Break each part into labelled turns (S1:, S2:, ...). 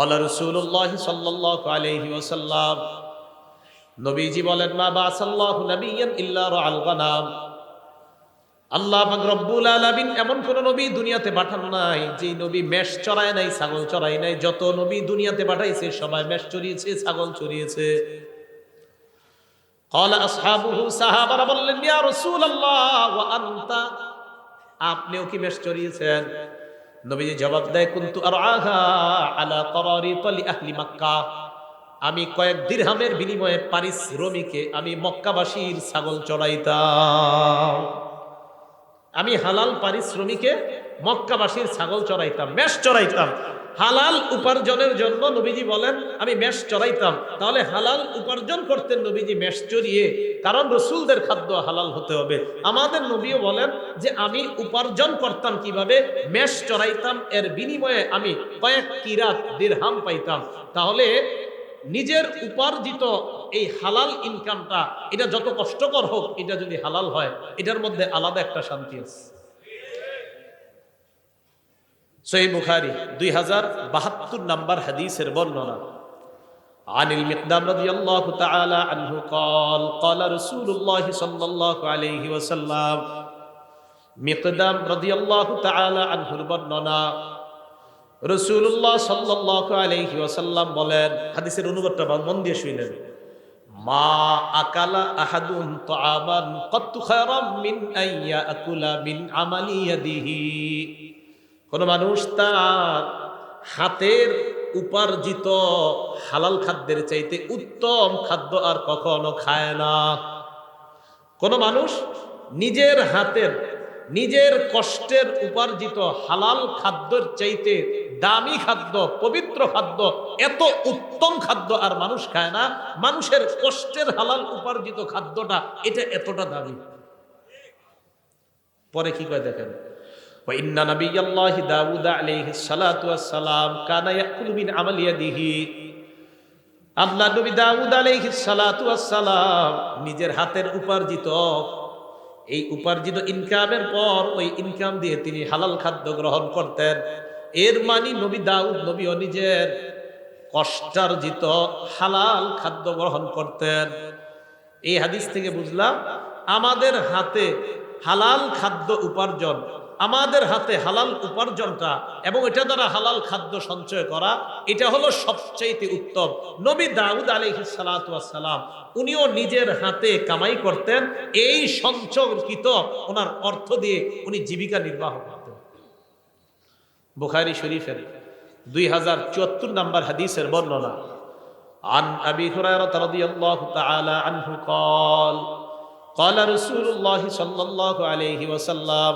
S1: অলা রসুল্লাহ সাল্লাহ আলহি ওসাল্লাম নবীজি বলেন, মা বা সাল্লাহ নবীন ইল্লা আলগানাম আল্লাহ রব্বুল আলমিন এমন কোন নবী দুনিয়াতে পাঠানো নাই যে নবী মেষ চড়ায় নাই, ছাগল চড়াই নাই। যত নবী দুনিয়াতে পাঠাইছে, সবাই মেষ চড়িয়েছে, ছাগল চড়িয়েছে। সাহাবারা বললেন আপনিও কি মেষ চড়িয়েছেন? নবীজি জবাব দেয়, কিন্তু আর আঘা আলা qararit তলি আহলি মক্কা? আমি কয়েক দিরহামের বিনিময়ে পারিস রমিকে, আমি মক্কাবাসীর ছাগল চড়াইতাম। আমি হালাল পারিশ্রমিকে মক্কাবাসীর ছাগল চড়াইতাম, মেষ চড়াইতাম। হালাল উপার্জনের জন্য নবীজি বলেন, আমি মেষ চড়াইতাম। তাহলে হালাল উপার্জন করতেন নবীজি মেষ চড়িয়ে, কারণ রসুলদের খাদ্য হালাল হতে হবে। আমাদের নবীও বলেন যে, আমি উপার্জন করতাম কীভাবে? মেষ চড়াইতাম, এর বিনিময়ে আমি কয়েক কিরাত দিরহাম পাইতাম। তাহলে নিজের উপার্জিত এই হালাল ইনকামটা এটা যত কষ্টকর হোক, এটা যদি হালাল হয়, এটার মধ্যে আলাদা একটা শান্তি আছে। সহি বুখারি দুই হাজার বাহাত্তর নাম্বার হাদিসের বর্ণনা عن المقدام رضي الله تعالى عنه قال قال رسول الله صلى الله عليه وسلم مقدام رضي الله تعالى عنه বর্ণনা রসুল্লাহ সাল্লাহ আলহি ওয়াসাল্লাম বলেন হাদিসের অনুবাদটা মন দিয়ে শুনলেন মা আকালা আহাদুন তাআমান কত্তু খায়রাম মিন আইয়া আকুলা মিন আমালি ইয়াদিহি কোন মানুষ তার হাতের উপার্জিত হালাল খাদ্যের চাইতে উত্তম খাদ্য আর কখনো খায় না। কোন মানুষ নিজের হাতের, নিজের কষ্টের উপার্জিত হালাল খাদ্যের চাইতে দামি খাদ্য, পবিত্র খাদ্য, এত উত্তম খাদ্য আর মানুষ খায় না, মানুষের কষ্টের হালাল উপার্জিত খাদ্যটা এটা এতটা দামি। পরে কি কয় দেখেন? আল্লাহ নিজের হাতের উপার্জিত, এই উপার্জিত ইনকামের পর ওই ইনকাম দিয়ে তিনি হালাল খাদ্য গ্রহণ করতেন। এর মানি নবী দাউদ নবী নিজের কষ্টার্জিত হালাল খাদ্য গ্রহণ করতেন। এই হাদিস থেকে বুঝলাম, আমাদের হাতে হালাল খাদ্য উপার্জন আমাদের হাতে হালাল উপার্জনটা এবং এটা দ্বারা হালাল খাদ্য সঞ্চয় করা এটা হলো সবচাইতে উত্তম নবী দাউদ আলহি সালাম উনিও নিজের হাতে কামাই করতেন এই সঞ্চয়কৃত ওনার অর্থ দিয়ে উনি জীবিকা নির্বাহ করতেন বুখারি শরীফের দুই হাজার চুয়াত্তর নম্বর হাদিসের বর্ণনা عن أبي هريرة رضي الله تعالى عنه قال قال رسول الله صلى الله عليه وسلم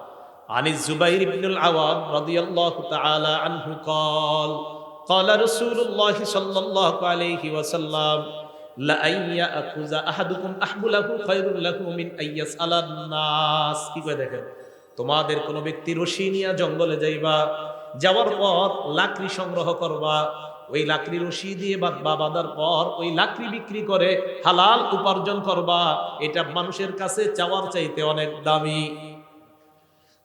S1: عن الزبير بن العوام رضي الله تعالى عنه قال قال رسول الله صلى الله عليه وسلم لأن يأخذ أحدكم أحبله خير له من أن يسأل الناس কি কয় দেখেন তোমাদের কোন ব্যক্তি রশি নিয়ে জঙ্গলে যাইবা যাওয়ার পর লাকড়ি সংগ্রহ করবা ওই লাকড়ি রশি দিয়ে বাঁধবা বাঁধার পর ওই লাকড়ি বিক্রি করে হালাল উপার্জন করবা এটা মানুষের কাছে চাওয়ার চাইতে অনেক দামি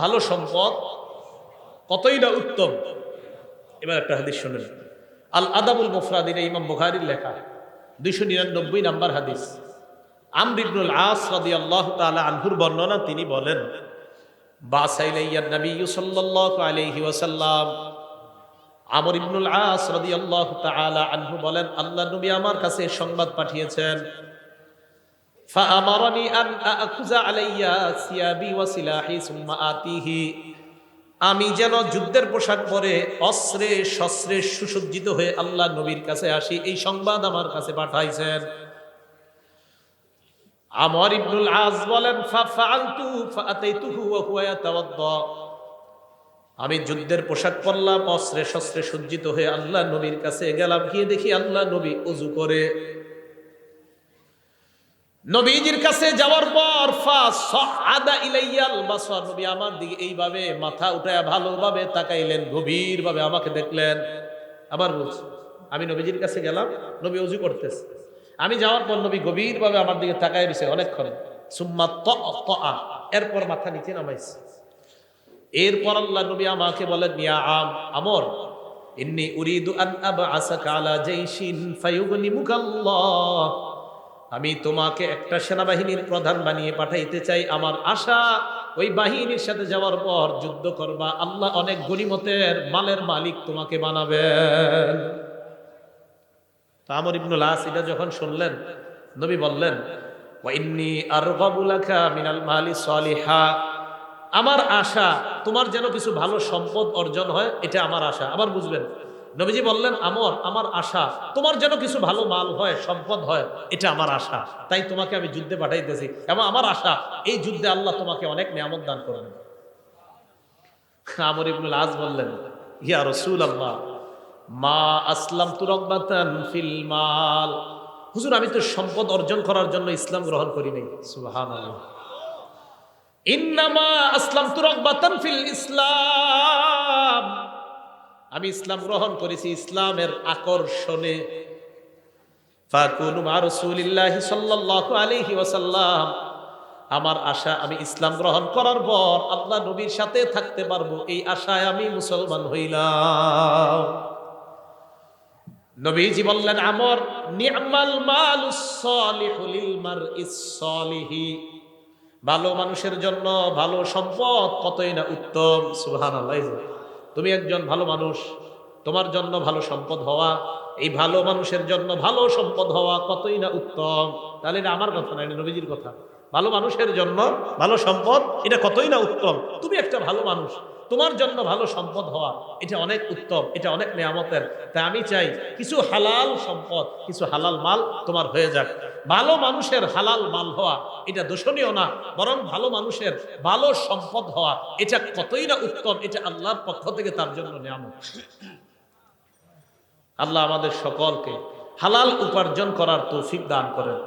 S1: ভালো সম্পদ, কতই না উত্তম। এবার একটা হাদিস শোনেন। আল আদাবুল মুফরাদির ইমাম বুখারির লেখা, দুইশো নিরানব্বই নাম্বার হাদিস। আমর ইবনুল আস রাদিয়াল্লাহু তাআলা আনহুর বর্ণনা তিনি বলেন, বাসাইলাইয়া নবী সাল্লাল্লাহু আলাইহি ওয়াসাল্লাম। আমর ইবনুল আস রাদিয়াল্লাহু তাআলা আনহু বলেন, আল্লাহ নবী আমার কাছে সংবাদ পাঠিয়েছেন فأمرني أن أأخذ علي ثيابي وسلاحي ثم آتيه আমি যেন যুদ্ধের পোশাক পরে অস্ত্রে শস্ত্রে সুসজ্জিত হয়ে আল্লাহ নবীর কাছে আসি এই সংবাদ আমার কাছে পাঠাইছেন আমর ইবনুল আজ বলেন ফাফালতু ফাআতাইতুহু ওয়া হুয়া ইয়াতাওয়াদ্দা আমি যুদ্ধের পোশাক পরলাম অস্ত্রে শস্ত্রে সজ্জিত হয়ে আল্লাহ নবীর কাছে গেলাম গিয়ে দেখি আল্লাহ নবী অজু করে নবীজির কাছে যাওয়ার পর আদা ইলাইয়াল বাসর। নবী আমার দিকে এইভাবে মাথা উঠায় ভালোভাবে তাকাইলেন, গভীরভাবে আমাকে দেখলেন। আবার বলছি, আমি নবীজির কাছে গেলাম, নবী অজু করতেছে। আমি যাওয়ার পর নবী গভীরভাবে আমার দিকে তাকাই দিছে অনেকক্ষণ। সুম্মা ত এরপর মাথা নিচে নামাইছে। এরপর আল্লাহ নবী আমাকে বলেন, ইয়া আম, আমর, ইন্নি উরিদু আন আবআসাকা আলা জাইশিন, ফায়ুগনিমুকাল্লাহ। আমি তোমাকে একটা সেনাবাহিনীর প্রধান বানিয়ে পাঠাইতে চাই। আমার আশা, ওই বাহিনীর সাথে যাওয়ার পর যুদ্ধ করবা। আল্লাহ অনেক গনিমতের মালের মালিক তোমাকে বানাবেন। আমর ইবনুল আস এটা যখন শুনলেন, নবী বললেন ওয়াইন্নি আরগাবু লাকা মিনাল মালি সলিহা। আমার আশা, তোমার যেন কিছু ভালো সম্পদ অর্জন হয়, এটা আমার আশা। আবার বুঝবেন নবীজি বললেন, আমর, আমার আশা, তোমার যেন কিছু ভালো মাল হয়, সম্পদ হয়, এটা আমার আশা। তাই তোমাকে আমি যুদ্ধে পাঠাইতেছি এবং আমার আশা, এই যুদ্ধে আল্লাহ তোমাকে অনেক নিয়ামত দান করবেন আমর ইবনুল আজ বললেন, ইয়া রসুল আল্লাহ মা আসলাম তুরকবাতান ফিল মাল। হুজুর, আমি তো সম্পদ অর্জন করার জন্য ইসলাম গ্রহণ করি নাই। সুবহানাল্লাহ। ইন্নামা আসলাম তুরকবাতান ফিল ইসলাম। আমি ইসলাম গ্রহণ করেছি ইসলামের আকর্ষণে। আমার আশা, আমি ইসলাম গ্রহণ করার পর আল্লাহ নবীর সাথে থাকতে পারব, এই আশায় আমি মুসলমান হইলাম। নবীজি বললেন, আমর লিল মারইস ভালো মানুষের জন্য ভালো সম্পদ কতই না উত্তম, সুবহানাল্লাহ। তুমি একজন ভালো মানুষ, তোমার জন্য ভালো সম্পদ হওয়া, এই ভালো মানুষের জন্য ভালো সম্পদ হওয়া কতই না উত্তম? তাহলে এটা আমার কথা না নবীজির কথা। ভালো মানুষের জন্য ভালো সম্পদ, এটা কতই না উত্তম? তুমি একটা ভালো মানুষ, তোমার জন্য ভালো সম্পদ হওয়া, এটা অনেক উত্তম, এটা অনেক নিয়ামতের। তাই আমি চাই কিছু হালাল সম্পদ, কিছু হালাল মাল তোমার হয়ে যাক। ভালো মানুষের হালাল মাল হওয়া, এটা দোষণীয় না, বরং ভালো মানুষের ভালো সম্পদ হওয়া, এটা কতই না উত্তম, এটা আল্লাহর পক্ষ থেকে তার জন্য নিয়ামত। আল্লাহ আমাদের সকলকে হালাল উপার্জন করার তৌফিক দান করেন।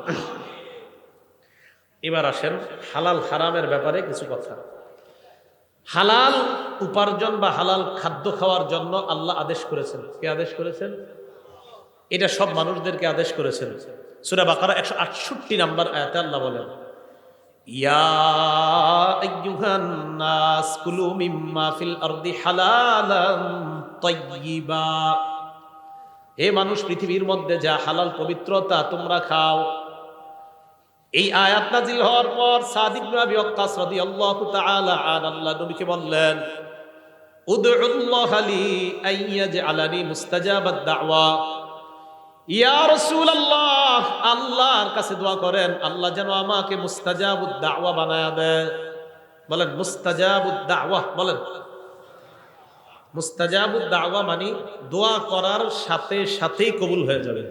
S1: এবার আসেন হালাল হারামের ব্যাপারে কিছু কথা। হালাল উপার্জন বা হালাল খাদ্য খাওয়ার জন্য আল্লাহ আদেশ করেছেন। কে আদেশ করেছেন? এটা সব মানুষদেরকে আদেশ করেছেন। সুরা বাকারা একশো আটষট্টি নাম্বার আয়াতে আল্লাহ বলেন হে মানুষ, পৃথিবীর মধ্যে যা হালাল পবিত্রতা তোমরা খাও। এই আয়াত নাজিল হওয়ার পর সাদিক নবী ওয়াক্কাস রাদিয়াল্লাহু তাআলা আন আল্লাহ নবীকে বললেন উদউল্লাহ লি আইয়াজআলানি মুস্তাজাবাদ দাওয়া। ইয়া রাসূলুল্লাহ আল্লাহর কাছে দোয়া করেন, আল্লাহ যেন আমাকে মুস্তাজাবুদ দাওয়া বানায়া দেয়। বলেন, মুস্তাজাবুদ দাওয়া, বলেন। মুস্তাজাবুদ দাওয়া মানে দোয়া করার সাথে সাথেই কবুল হয়ে যাবে।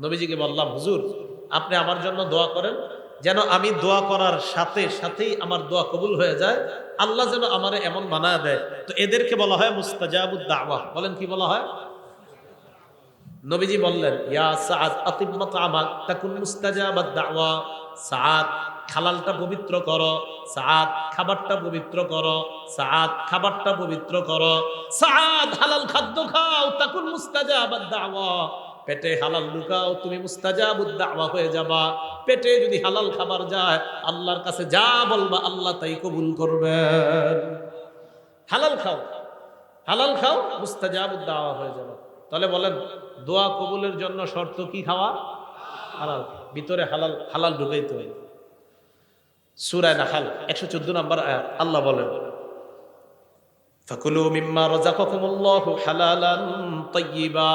S1: নবীজিকে বললাম, হুজুর, আপনি আমার জন্য দোয়া করেন, যেন আমি দোয়া করার সাথে সাথেই আমার দোয়া কবুল হয়ে যায়। আল্লাহ যেন আমারে এমন বানায় দেয়। তো এদেরকে বলা হয় মুস্তাজাবুদ দাওয়া। বলেন, কি বলা হয়? নবীজি বললেন, ইয়া সাদ আতিম্মাত আমাক তাকুন মুস্তাজাবাদ দাওয়া। সাদ খালালটা পবিত্র করো। সাদ খাবারটা পবিত্র করো। সাদ খাবারটা পবিত্র করো। সাদ হালাল খাদ্য খাও, তাকুন মুস্তাজাবাদ দাওয়া। পেটে হালাল লুকাও, তুমি মুস্তাজাবুদ দাওয়া হয়ে যাবা। পেটে যদি হালাল খাবার যায়, আল্লাহর কাছে যা বলবা, আল্লাহ তাই কবুল করবেন। হালাল খাও হালাল খাও মুস্তাজাবুদ্দাওয়া হয়ে যাবে। তাহলে বলেন, দোয়া কবুলের জন্য শর্ত কি খাওয়া? হালাল। ভিতরে হালাল হালাল ঢুকাইতে হয়। সুরায় নাহাল একশো চোদ্দ নম্বর আল্লাহ বলেন, ফাকুলু মিম্মা রাযাকাকুমুল্লাহু হালালান তাইয়্যিবা।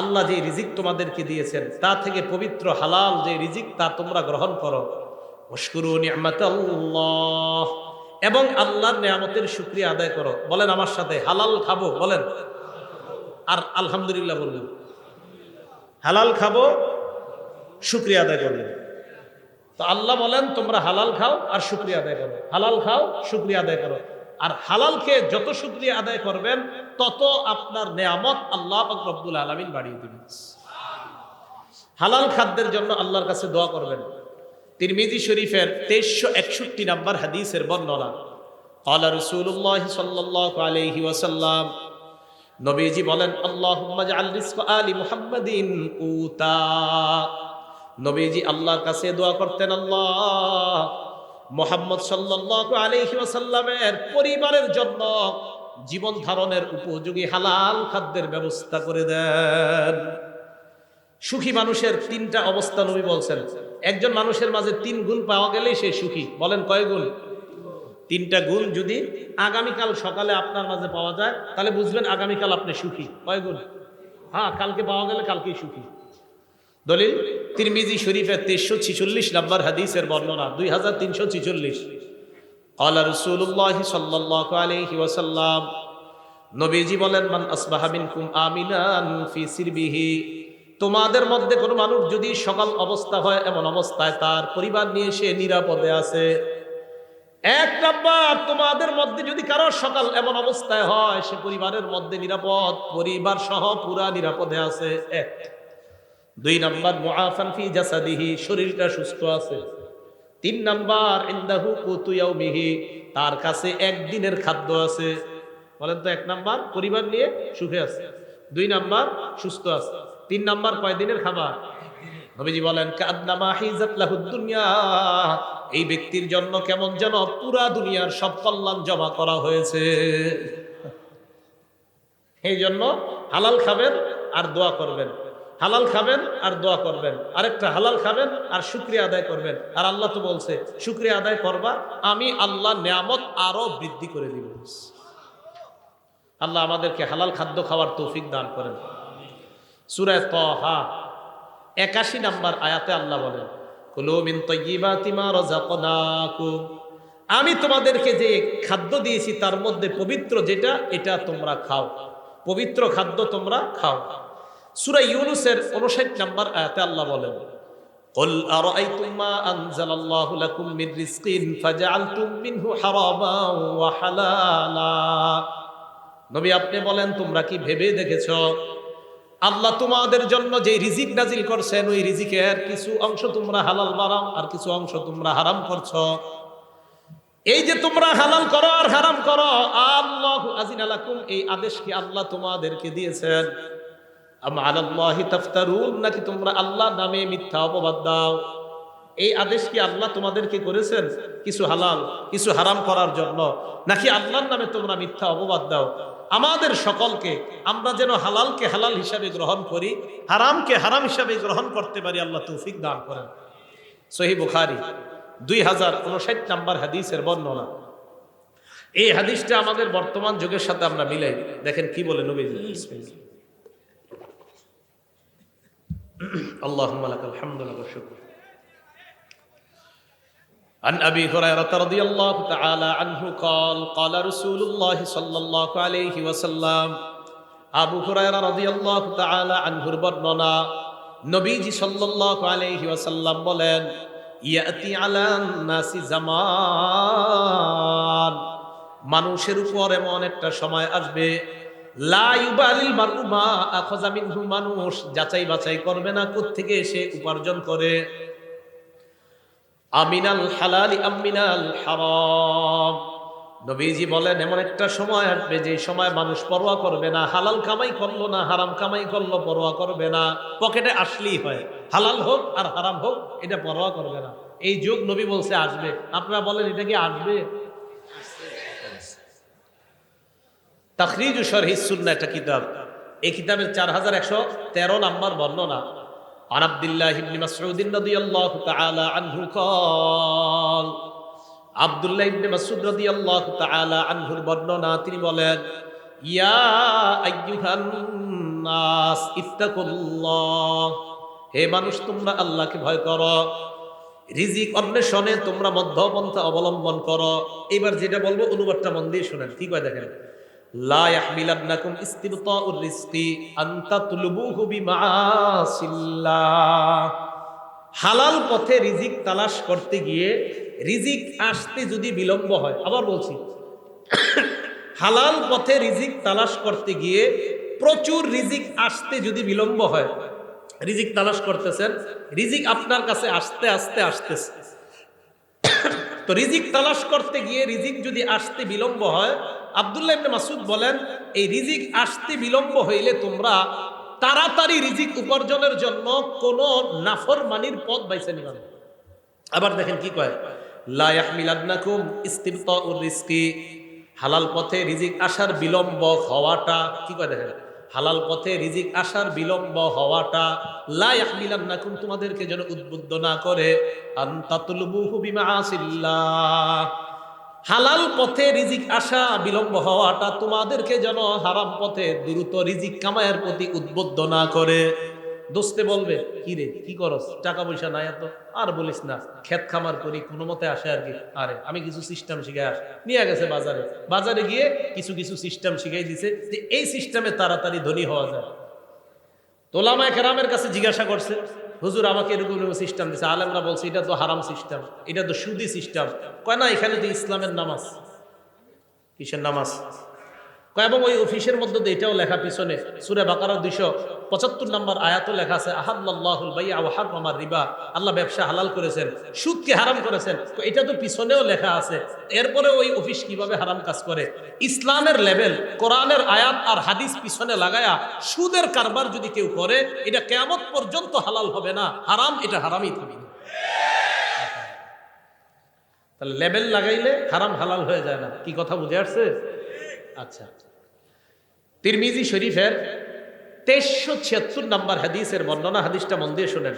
S1: আল্লাহ যে রিজিক তোমাদেরকে দিয়েছেন, তা থেকে পবিত্র হালাল যে রিজিক, তা তোমরা গ্রহণ করো। ওয়াশকুরু নি'মাতাল্লাহ এবং আল্লাহর নিয়ামতের শুকরিয়া আদায় করো। বলেন আমার সাথে, হালাল খাব। বলেন। আর আলহামদুলিল্লাহ বললেন হালাল খাবো শুক্রিয়া আদায় করলেন তো আল্লাহ বলেন তোমরা হালাল খাও আর শুক্রিয়া আদায় করো হালাল খাও শুক্রিয়া আদায় করো আর হালালকে যত শুক্রিয়া আদায় করবেন তত আপনার নেয়ামত আল্লাহ পাক রব্বুল আলমিন বাড়িয়ে দিবেন হালাল খাদ্যের জন্য আল্লাহর কাছে দোয়া করবেন তিরমিজি শরীফের তেইশশো একষট্টি নাম্বার হাদিসের বর্ণনা قال رسول الله صلى الله عليه وسلم নবীজি বলেন আলি মুহাম্মাদিন নবীজি আল্লাহর কাছে দোয়া করতেন, আল্লাহ, মোহাম্মদ সাল্লাল্লাহু আলাইহি ওয়াসাল্লামের পরিবারের জন্য জীবন ধারণের উপযোগী হালাল খাদ্যের ব্যবস্থা করে দেন। সুখী মানুষের তিনটা অবস্থা নবী বলছেন। একজন মানুষের মাঝে তিন গুণ পাওয়া গেলেই সে সুখী। বলেন কয় গুণ? তিনটা গুণ যদি আগামীকাল সকালে আপনার মাঝে পাওয়া যায়, তাহলে বুঝবেন আগামীকাল আপনি সুখী। কয় গুণ? হ্যাঁ কালকে পাওয়া গেলে কালকেই সুখী। দলিল, তিরমিজি শরীফের তেইশশো ছিচল্লিশ নাম্বার হাদিসের বর্ণনা, দুই হাজার তিনশো ছিচল্লিশ। আল্লাহ রসুল্লাহ সাল্লাহ আলহি ওয়াসাল্লাম নবীজি বলেন, মান আসবাহা মিনকুম আমিনান ফি সিরবিহি। তোমাদের মধ্যে কোনো মানুষ যদি সকাল অবস্থা হয়, এমন অবস্থায় তার পরিবার নিয়ে সে নিরাপদে আছে। এক নাম্বার, তোমাদের মধ্যে যদি কারোর সকাল এমন অবস্থায় হয়, সে পরিবারের মধ্যে নিরাপদ, পরিবার সহ পুরা নিরাপদে আছে। এক। দুই নাম্বার, মুআফান ফি জাসাদিহি, শরীরটা সুস্থ আছে। তিন নাম্বার, ইন্দাহু কুতুয়াউমিহি তার কাছে একদিনের খাদ্য আছে। বলেন তো, এক নাম্বার, পরিবার নিয়ে সুখে আছে। দুই নাম্বার, সুস্থ আছে। তিন নাম্বার কয় দিনের খাবার? নবীজি বলেন, কাদনামা দুনিয়া। এই ব্যক্তির জন্য কেমন যেন পুরা দুনিয়ার সব কল্যাণ জমা করা হয়েছে। এই জন্য হালাল খাবেন আর দোয়া করবেন। হালাল খাবেন আর দোয়া করবেন। আরেকটা, হালাল খাবেন আর শুক্রিয়া আদায় করবেন। আর আল্লাহ তো বলছে, শুক্রিয়া আদায় করবা, আমি আল্লাহ নিয়ামত আরও বৃদ্ধি করে দিব। আল্লাহ আমাদেরকে হালাল খাদ্য খাওয়ার তৌফিক দান করেন। সুরায় তহা একাশি নাম্বার আয়াতে আল্লাহ বলেন কুলু মিন তাইয়্যিবাতি মা রাযাকনাকুম আমি তোমাদেরকে যে খাদ্য দিয়েছি তার মধ্যে পবিত্র যেটা এটা তোমরা খাও পবিত্র খাদ্য তোমরা খাও সূরা ইউনুসের 59 নাম্বার আয়াতে আল্লাহ বলেন قل أرأيتم ما أنزل الله لكم من رزق فجعلتم منه حراما وحلالا নবী আপনি বলেন তোমরা কি ভেবে দেখেছো আল্লাহ তোমাদের জন্য যে রিজিক নাজিল করছেন, ওই রিজিকের কিছু অংশ তোমরা হালাল বানাও আর কিছু অংশ তোমরা হারাম করছ। এই যে তোমরা হালাল করো আর হারাম করো, আল্লাহ আজিন আলাকুম এই আদেশ কি আল্লাহ তোমাদেরকে দিয়েছেন? নাকি তোমরা আল্লাহ নামে মিথ্যা অপবাদ দাও? এই আদেশ কি আল্লাহ তোমাদেরকে করেছেন? কিছু হালাল, কিছু হারাম করার জন্য? নাকি আল্লাহর নামে তোমরা মিথ্যা অপবাদ দাও? আমাদের সকলকে আমরা যেন হালালকে হালাল হিসাবে গ্রহণ করি হারামকে হারাম হিসাবে গ্রহণ করতে পারি আল্লাহ তৌফিক দান করেন। সহি বুখারি দুই হাজার উনষাট নাম্বার হাদিসের বর্ণনা। এই হাদিসটা আমাদের বর্তমান যুগের সাথে আমরা মিলাই। দেখেন কি বলে নবী আল্লাহ আলহামদুলিল্লাহ শুক্র। عن أبي هريرة رضي الله تعالى عنه قال قال رسول الله صلى الله عليه وسلم আবু হুরায়রা রাদিয়াল্লাহু তাআলা আনহুর বর্ণনা নবীজি সাল্লাল্লাহু আলাইহি ওয়াসাল্লাম বলেন ইয়াতি আলান নাসি জামান মানুষের উপর এমন একটা সময় আসবে লা ইউবালিল মারউ মা আখাযা মিনহু মানুষ যাচাই বাছাই করবে না কোত্থেকে সে উপার্জন করে আমিনাল হালালি আমিনাল হারাম। নবীজি বলেন, এমন একটা সময় আসবে যে সময় মানুষ পরোয়া করবে না, হালাল কামাই করল না, হারাম কামাই করল, পরোয়া করবে না। পকেটে আসলেই হয়, হালাল হোক আর হারাম হোক, এটা পরোয়া করবে না। এই যুগ নবী বলছে, আসবে। আপনারা বলেন, এটা কি আসবে? তাখরিজ শরহি সুন্না একটা কিতাব। এই কিতাবের চার হাজার একশো তেরো নাম্বার বর্ণনা। عن عبد الله بن مسعود رضي الله تعالى عنه قال আব্দুল্লাহ ইবনে মাসউদ রাদিয়াল্লাহু তাআলা আনহুর বর্ণনা তিনি বলেন ইয়া আইয়ুহান নাস ইত্তাকুল্লাহ হে মানুষ তোমরা আল্লাহকে ভয় করো রিজিক অন্বেষণে তোমরা মধ্যপন্থা অবলম্বন করো এবার যেটা বলবো অনুবাদটা মন দিয়ে শোনেন কি কয় দেখেন হালাল পথে রিজিক তালাশ করতে গিয়ে রিজিক আসতে যদি বিলম্ব হয়, আবার বলছি, হালাল পথে রিজিক তালাশ করতে গিয়ে প্রচুর রিজিক আসতে যদি বিলম্ব হয়, রিজিক তালাশ করতেছেন, রিজিক আপনার কাছে আসতে আসতে, আসতেছে। তো রিজিক তালাশ করতে গিয়ে রিজিক যদি আসতে বিলম্ব হয়, আবদুল্লাহ ইবনে মাসুদ বলেন, এই রিজিক আসতে বিলম্ব হইলে তোমরা তাড়াতাড়ি রিজিক উপার্জনের জন্য কোন নাফরমানির পথ বাইছে নিবেন আবার দেখেন কি কয়, লা ইয়াহমিলান্নাকুম ইস্তিবতাউর রিজকি হালাল পথে রিজিক আসার বিলম্ব হওয়াটা কি কয় দেখেন? হালাল পথে রিজিক আসার বিলম্ব হওয়াটা লাই আহমিলাম না ইয়াহমিলান্নাকুম, তোমাদেরকে যেন উদ্বুদ্ধ না করে। হালাল পথে রিজিক আসা বিলম্ব হওয়াটা তোমাদেরকে যেন হারাম পথে দ্রুত রিজিক কামায়ের প্রতি উদ্বুদ্ধ না করে। দোস্তে বলবে কি রে কি করস? টাকা পয়সা নাই এত? আর বলিস না, ক্ষেত খামার করি, কোনো মতে আসে আর কি। আরে, আমি কিছু সিস্টেম শিখে আস নিয়ে গেছে বাজারে। বাজারে গিয়ে কিছু কিছু সিস্টেম শিখাই দিছে যে এই সিস্টেমে তাড়াতাড়ি ধনী হওয়া যায়। তোলামায় কেরামের কাছে জিজ্ঞাসা করছে, হুজুর, আমাকে এরকম সিস্টেম দিছে। আলেমরা বলছে, এটা তো হারাম সিস্টেম এটা তো সুদি সিস্টেম কয়, না, এখানে তো ইসলামের নামাজ। কিসের নামাজ? এবং ওই অফিসের মধ্যে এটাও লেখা পিছনে, সুরে বাকারা দুইশো পঁচাত্তর নম্বর আয়াতও লেখা আছে আহাদুল ভাই আহার আমার রিবা আল্লাহ ব্যবসা হালাল করেছেন, সুদকে হারাম করেছেন, তো এটা তো পিছনেও লেখা আছে। এরপরে ওই অফিস কীভাবে হারাম কাজ করে? ইসলামের লেভেল, কোরআনের আয়াত আর হাদিস পিছনে লাগায়া সুদের কারবার যদি কেউ করে, এটা কেয়ামত পর্যন্ত হালাল হবে না, হারাম এটা হারামই থাকবে। তাহলে লেবেল লাগাইলে হারাম হালাল হয়ে যায় না। কি কথা বুঝে আসছে? আচ্ছা তিরমিজি শরীফের তেইশশো ছিয়াত্তর নাম্বার হাদিসের বর্ণনা হাদিসটা মন দিয়ে শোনেন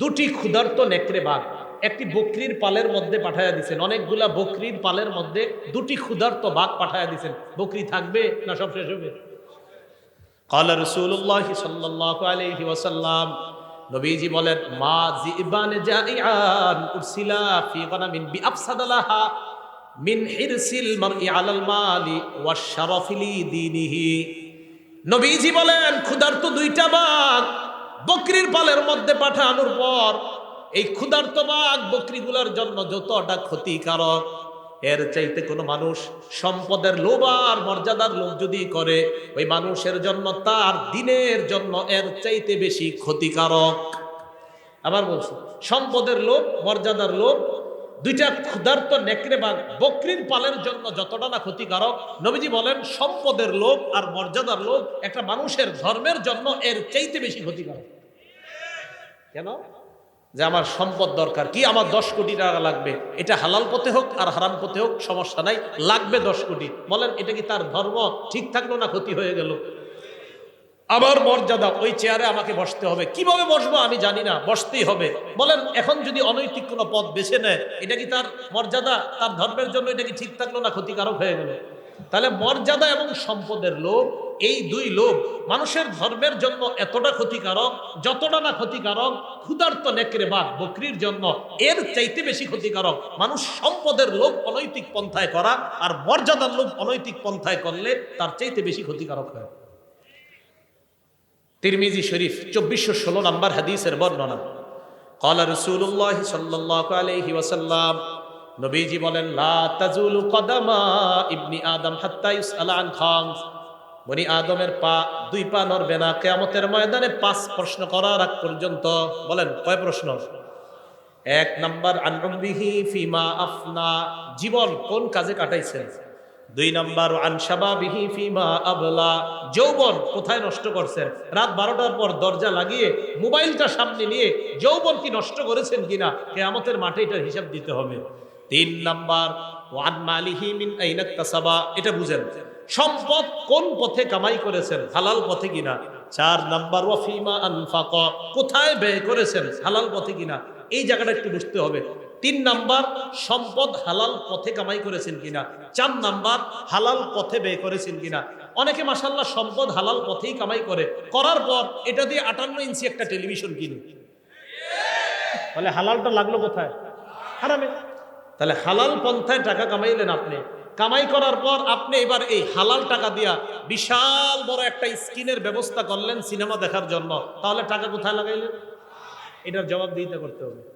S1: দুটি ক্ষুধার্ত নেকড়ে বাঘ একটি বকরির পালের মধ্যে পাঠায়া দিছেন অনেকগুলা বকরির পালের মধ্যে দুটি ক্ষুধার্ত বাঘ পাঠায়া দিছেন বকরি থাকবে না সব শেষ হবে قال رسول الله صلى الله عليه وسلم নবীজি বলেন মা জিবান জাইআন উরসিলা ফি গনামিন বিআফসাদালাহা মিন হিরসিল মারই আলাল মালি ওয়াশ শারাফি লি দীনিহি। নবীজি বলেন, ক্ষুধার্ত দুইটা বাঘ বকরির পালের মধ্যে পাঠানোর পর এই ক্ষুধার্ত বাঘ বকরিগুলোর জন্য যতটা ক্ষতিকারক, এর চাইতে কোনো মানুষ সম্পদের লোভ মর্যাদার লোভ যদি করে, ওই মানুষের জন্য তার দিনের জন্য এর চাইতে বেশি ক্ষতিকারক। আবার বলছি, সম্পদের লোভ, মর্যাদার লোভ দুইটা ক্ষুধার্ত নেকড়ে বাঘ বকরির পালের জন্য যতটা না ক্ষতিকারক, নবীজি বলেন, সম্পদের লোভ আর মর্যাদার লোভ একটা মানুষের ধর্মের জন্য এর চাইতে বেশি ক্ষতিকারক। কেন? যে আমার সম্পদ দরকার। কি আমার দশ কোটি টাকা লাগবে? এটা হালাল পথে হোক আর হারাম পথে হোক, সমস্যা নাই। লাগবে দশ কোটি। বলেন, এটা কি তার ধর্ম? ঠিক থাকল না ক্ষতি হয়ে গেল? আমার মর্যাদা, ওই চেয়ারে আমাকে বসতে হবে। কীভাবে বসবো আমি জানি না, বসতেই হবে। বলেন, এখন যদি অনৈতিক কোনো পথ বেছে নেয়, এটা কি তার মর্যাদা? তার ধর্মের জন্য এটা কি ঠিক থাকল না ক্ষতিকারক হয়ে গেল? তাহলে মর্যাদা এবং সম্পদের লোভ, এই দুই লোভ, মানুষের ধর্মের জন্য এতটা ক্ষতিকারক, যতটা না ক্ষতিকারক, ক্ষুধার্ত নেকড়ে বাঘ বকরির জন্য এর চাইতে বেশি ক্ষতিকারক। মানুষ সম্পদের লোভ অনৈতিক পন্থায় করা আর মর্যাদার লোভ অনৈতিক পন্থায় করলে তার চাইতে বেশি ক্ষতিকারক হয়। তিরমিজি শরীফ, চব্বিশশো ষোলো নম্বর হাদিসের বর্ণনা। কলা রসুল্লাহ সাল্লাহ আলহি ওয়াসাল্লাম, নবীজি বলেন, লা তাজুলু কদামা ইবনি আদম হাত্তা ইউসআলা আন মনি আদমের পা, দুই পা নড়বে না, কেয়ামতের ময়দানে পাঁচ প্রশ্ন করার আগ পর্যন্ত বলেন, কয় প্রশ্ন? এক নাম্বার আনরম্বিহি ফিমা আফনা। জীবন কোন কাজে কাটাইছেন? দুই নাম্বার আনসাবাবিহি ফিমা আবলা। যৌবন কোথায় নষ্ট করছেন? রাত বারোটার পর দরজা লাগিয়ে মোবাইলটা সামনে নিয়ে যৌবন কি নষ্ট করেছেন কিনা কেয়ামতের মাঠে এটার হিসাব দিতে হবে। তিন নাম্বার, ওয়ান মালিহি মিন আইনাক তাসাবা। এটা বুঝেন, সম্পদ কোন পথে কামাই করেছেন, হালাল পথে কিনা? চার নাম্বার ওয়াফিমা আনফাক। কোথায় ব্যয় করেছেন, হালাল পথে কিনা? এই জায়গাটা একটু বুঝতে হবে। তিন নাম্বার, সম্পদ হালাল পথে কামাই করেছেন কিনা? চার নাম্বার, হালাল পথে ব্যয় করেছেন কিনা? অনেকে মাসাল্লাহ সম্পদ হালাল পথেই কামাই করে। করার পর এটা দিয়ে আটান্ন ইঞ্চি একটা টেলিভিশন কিনে। তাহলে হালালটা লাগল কোথায়? হারামে। তাহলে হালাল পন্থায় টাকা কামাইলেন আপনি। কামাই করার পর আপনি এবার এই হালাল টাকা দিয়া বিশাল বড় একটা স্ক্রিনের ব্যবস্থা করলেন সিনেমা দেখার জন্য। তাহলে টাকা কোথায় লাগাইলেন? এটার জবাব দিতে করতে হবে।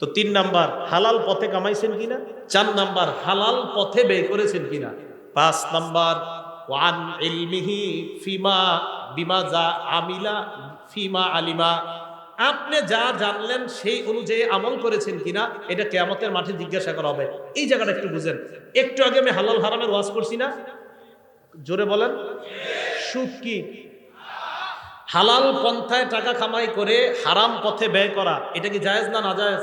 S1: তো তিন নাম্বার, হালাল পথে কামাইছেন কিনা? চার নাম্বার, হালাল পথে ব্যয় করেছেন কিনা? পাঁচ নাম্বার, ওয়ান ইলমিহি ফিমা বিমা যা আমিলা ফিমা আলিমা। আপনি যা জানলেন সেই অনুযায়ী আমল করেছেন কিনা, এটা কেয়ামতের মাঠে জিজ্ঞাসা করা হবে। এই জায়গাটা একটু বুঝেন। একটু আগে আমি হালাল হারামের ওয়াজ করছি না? জোরে বলেন। সুদ কি? হালাল পন্থায় টাকা কামাই করে হারাম পথে ব্যয় করা, এটা কি জায়েজ না না জায়েজ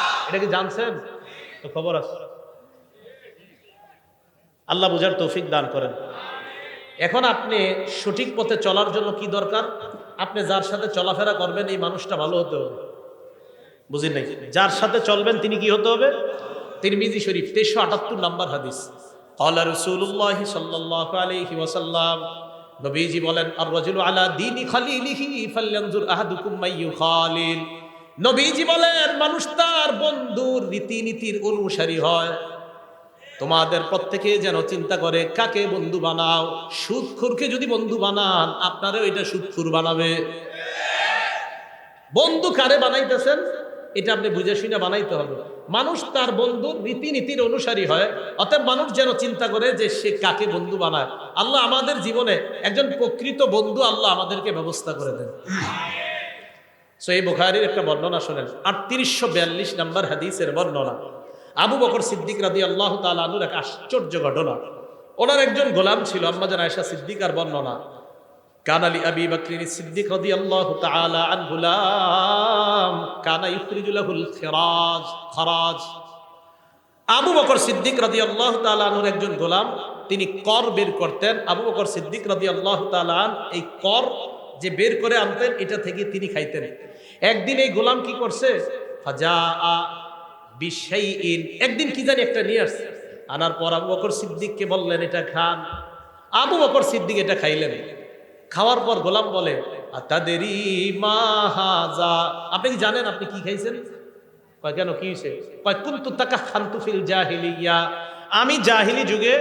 S1: এটা কি জানছেন? তো খবর আছে। আল্লাহ বুঝার তৌফিক দান করেন। এখন আপনি সঠিক পথে চলার জন্য কি দরকার? আপনি যার সাথে চলাফেরা করবেন, এই মানুষটা ভালো হতে হবে। বুঝলেন নাকি যার সাথে চলবেন, তিনি কি হতে হবে? তিনি মিজি শরীফ, তেইশশো আটাত্তর নাম্বার হাদিস। আল্লাহ রসুল্লাহ সাল্লাহ আলহি ওয়াসাল্লাম, নবীজি বলেন, আর রাজুল আলা দিনী খালিলিহি ফাল্লানজুর আহাদুকুম মাইয়ু খালিল। নবীজি বলেন, মানুষ তার বন্ধুর রীতিনীতির অনুসারী হয়। তোমাদের প্রত্যেকে যেন চিন্তা করে, কাকে বন্ধু বানাও? সুদখুরকে যদি বন্ধু বানান, আপনারও এটা সুদখুর বানাবে। বন্ধু কারে বানাইতেছেন? এটা আপনি বুঝে শুনে বানাইতে হবে। মানুষ তার বন্ধুর রীতিনীতির অনুসারী হয়, অতএব মানুষ যেন চিন্তা করে যে সে কাকে বন্ধু বানায়। আল্লাহ আমাদের জীবনে একজন প্রকৃত বন্ধু আল্লাহ আমাদেরকে ব্যবস্থা করে দেন। সো এই বুখারির একটা বর্ণনা শোনেন। আটত্রিশশো বিয়াল্লিশ নাম্বার হাদিসের বর্ণনা। আবু বকর সিদ্দিক রাদি আল্লাহ তালুর এক আশ্চর্য ঘটনা। ওনার একজন গোলাম ছিল আম্মাজান আয়সা সিদ্দিকার বর্ণনা। কান আলী আবি বকরিন সিদ্দিক রাদি আল্লাহ তাআলা আন গুলাম কানা ইউখরিজুলাহুল খিরাজ, খরাজ। আবু বকর সিদ্দিক রাদি আল্লাহ তালুর একজন গোলাম, তিনি কর বের করতেন। আবু বকর সিদ্দিক রাদি আল্লাহ তালান এই কর যে বের করে আনতেন, এটা থেকে তিনি খাইতেন। একদিন এই গোলাম কি করছে? একদিন কি জানি একটা নিয়ে আসছে। আনার পর আবু বকর সিদ্দিককে বললেন, এটা খান। আবু বকর সিদ্দিক এটা খাইলেন। খাওয়ার পর গোলাম বলে, আতাদেরি মাহাজা আপনি কি জানেন আপনি কি খাইছেন? কেন কি হয়েছে কয়, কুন্তু তাকা খান্তু ফিল জাহিলিয়া। আমি জাহিলি যুগে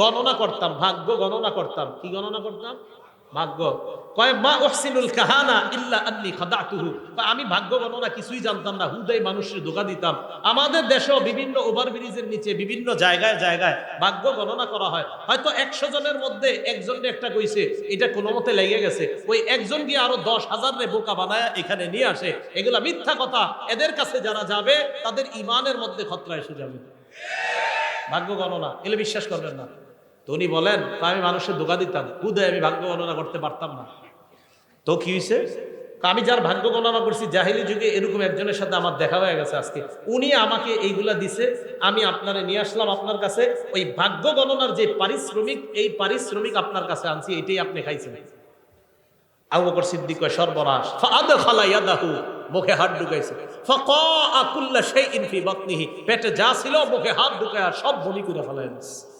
S1: গণনা করতাম, ভাগ্য গণনা করতাম। কি গণনা করতাম? ভাগ্য। কয়, মা ওহসিনুল কাহানা ইল্লা আন্নি খাদাতুহু। আমি ভাগ্য গণনা কিছুই জানতাম না, হুদাই মানুষের ধোকা দিতাম। আমাদের দেশেও বিভিন্ন ওভারব্রিজের নিচে বিভিন্ন জায়গায় জায়গায় ভাগ্য গণনা করা হয়। হয়তো একশো জনের মধ্যে একজনকে একটা কইছে, এটা কোনো মতে লেগে গেছে। ওই একজন গিয়ে আরও দশ হাজার রে বোকা বানায় এখানে নিয়ে আসে। এগুলা মিথ্যা কথা। এদের কাছে যারা যাবে, তাদের ইমানের মধ্যে খতরা এসে যাবে। ভাগ্য গণনা, এলে বিশ্বাস করবেন না। তো উনি বলেন, "তা আমি মানুষের ধোকা দিতাম। হুদয় আমি ভাগ্য গণনা করতে পারতাম না। তো কি হয়েছে আমি যার ভাগ্য গণনা করছি, জাহিলি যুগে এরকম একজনের সাথে আমার দেখা হয়ে গেছে আজকে। উনি আমাকে এইগুলা দিছে, আমি আপনারে নিয়ে আসলাম আপনার কাছে। ওই ভাগ্য গণনার যে পারিশ্রমিক, এই পারিশ্রমিক আপনার কাছে আনছি, এটাই আপনি খাইছেন। আবু বকর সিদ্দিক সর্বনাশ। মুখে হাত ঢুকাইছে। ফাকা কুল্লা শাইইন ফি পেটে যা ছিল, মুখে হাত ঢুকায় সব বমি করে দিছে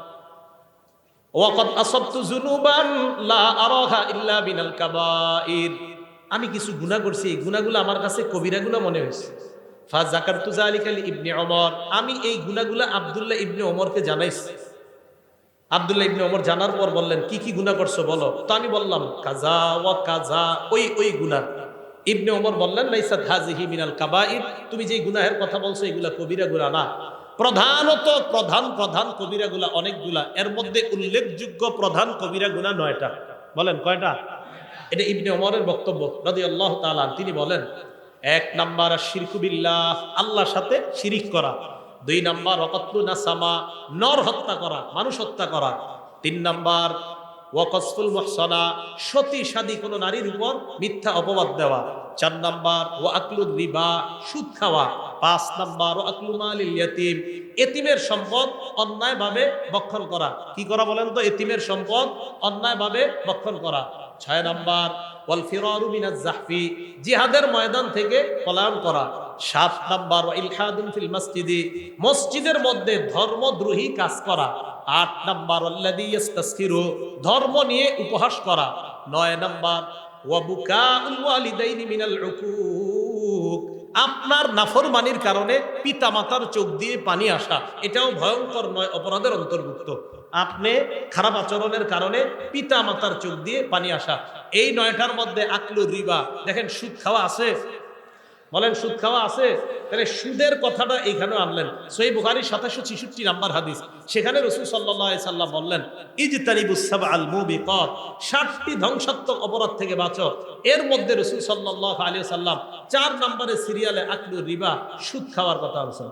S1: ওয়াকাদ আসাবতু যুনুবান, লা আরাহা ইল্লা বিনাল কাবাইর। আমি কিছু গুনাহ করছি, এই গুনাহগুলো আমার কাছে কবিরা গুনাহ মনে হয়েছে। ফা যাকারতু যালিকা ইবনে ওমর। আমি এই গুনাহগুলো আব্দুল্লাহ ইবনে ওমরকে জানাইছি। আব্দুল্লাহ ইবনে ওমর জানার পর বললেন, কি কি গুনাহ করছ বলো? তো আমি বললাম, কাজা ওয়া কাজা ওই ওই গুনাহ। ইবনে ওমর বললেন, লাইসাত হাজিহি মিনাল কাবাইর তুমি যে গুনাহের কথা বলছো, এগুলা কবিরা গুনাহ না। প্রধানত প্রধান প্রধান কবিরা গুলা অনেকগুলা। এর মধ্যে উল্লেখযোগ্য প্রধান কবিরা গুনা নয়টা। বলেন, কয়টা? এটা ইবনে ওমরের বক্তব্য রাদি আল্লাহ তাআলা তিনি বলেন, এক নাম্বার শিরকুবিল্লাহ আল্লাহর সাথে শিরিক করা। দুই নাম্বার অকত্লু নাসামা, নর হত্যা করা, মানুষ হত্যা করা। তিন নাম্বার, ওয়াকসফুল মহসনা, সতী সাদী কোনো নারীর উপর মিথ্যা অপবাদ দেওয়া। চার নাম্বার ও আকলুর রিবা, সুদ খাওয়া। পাঁচ নাম্বার ইয়াতিম। এতিমের সম্পদ অন্যায়ভাবে বক্ষণ করা। কি করা বলেন তো? এতিমের সম্পদ অন্যায়ভাবে বক্ষণ করা। ছয় নাম্বার, ওয়াল ফিরারু মিনাজ জিহাদের ময়দান থেকে পলায়ন করা। সাত নাম্বার ইলহাদুন ফিল মসজিদি। মসজিদের মধ্যে ধর্মদ্রোহী কাজ করা। আট নাম্বার আল্লাযী ইস্তাসখিরু ধর্ম নিয়ে উপহাস করা। নয় নাম্বার, ওয়া বুকাউল ওয়ালিদাইনি মিনাল উকুক। আপনার নাফরমানির কারণে পিতা মাতার চোখ দিয়ে পানি আসা, এটাও ভয়ঙ্কর নয়, অপরাধের অন্তর্ভুক্ত। আপনি খারাপ আচরণের কারণে পিতা মাতার চোখ দিয়ে পানি আসা, এই নয়টার মধ্যে আকলু রিবা। দেখেন, সুদ খাওয়া আছে বলেন, সুদ খাওয়া আছে? তাহলে সুদের কথাটা এখানে আনলেন। সই বুখারি সাতাশো ছিষট্টি নাম্বার হাদিস। সেখানে রসুল সাল্লাহ বললেন ইজতানিবুসাব আল মুবিকত ষাটটি ধ্বংসাত্মক অপরাধ থেকে বাঁচো। এর মধ্যে রসুল সাল্লাহ আলী সাল্লাম চার নম্বরের সিরিয়ালে আকলু রিবা, সুদ খাওয়ার কথা আলোচনা